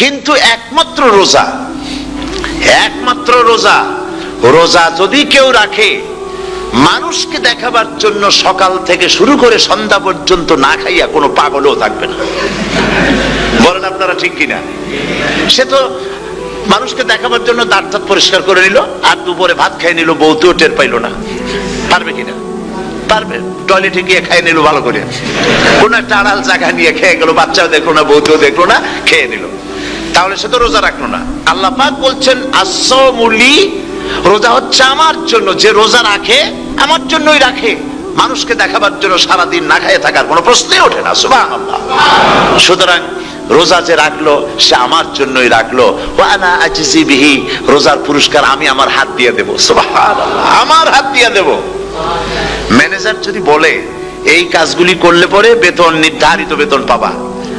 কিন্তু একমাত্র রোজা একমাত্র রোজা রোজা যদি কেউ রাখে, মানুষকে দেখাবার জন্য সকাল থেকে শুরু করে সন্ধ্যা পর্যন্ত না খাইয়া কোনো পাগলও থাকবে না। বলেন আপনারা ঠিক কিনা? সে তো মানুষকে দেখাবার জন্য দাঁত দাঁত পরিষ্কার করে নিল, আর দুপুরে ভাত খাই নিল, বউতেও টের পাইলো না। পারবে কিনা? পারবে, টয়লেটে গিয়ে খাই নিল ভালো করে। কোন একটা আড়াল জায়গা নিয়ে খেয়ে গেল, বাচ্চাও দেখল না, বউতেও দেখল না, খেয়ে নিল। তাহলে সে তো রোজা রাখল না। আল্লাহ পাক বলছেন আসমুলি রোজা হচ্ছে আমার জন্য। যে রোজা রাখে, আমার জন্যই রাখে। মানুষকে দেখাবার জন্য সারাদিন না খাইয়ে থাকার কোনো প্রশ্নই ওঠে না। সুবাহ সুতরাং রোজা যে রাখল, সে আমার জন্যই রাখল। ওয়ানা আজিজি বিহি, রোজার পুরস্কার আমি আমার হাত দিয়ে দেবো। সুবহানাল্লাহ। আমার হাত দিয়ে দেবো। ম্যানেজার যদি বলে, এই কাজগুলি করলে পরে বেতন নির্ধারিত বেতন পাবা।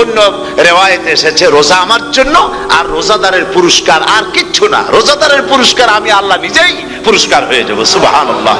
অন্য রেওয়ায়তে এসেছে, রোজা আমার জন্য, আর রোজাদারের পুরস্কার আর কিচ্ছু না। রোজাদারের পুরস্কার আমি আল্লাহ নিজেই পুরস্কার হয়ে যাব সুবাহ আল্লাহ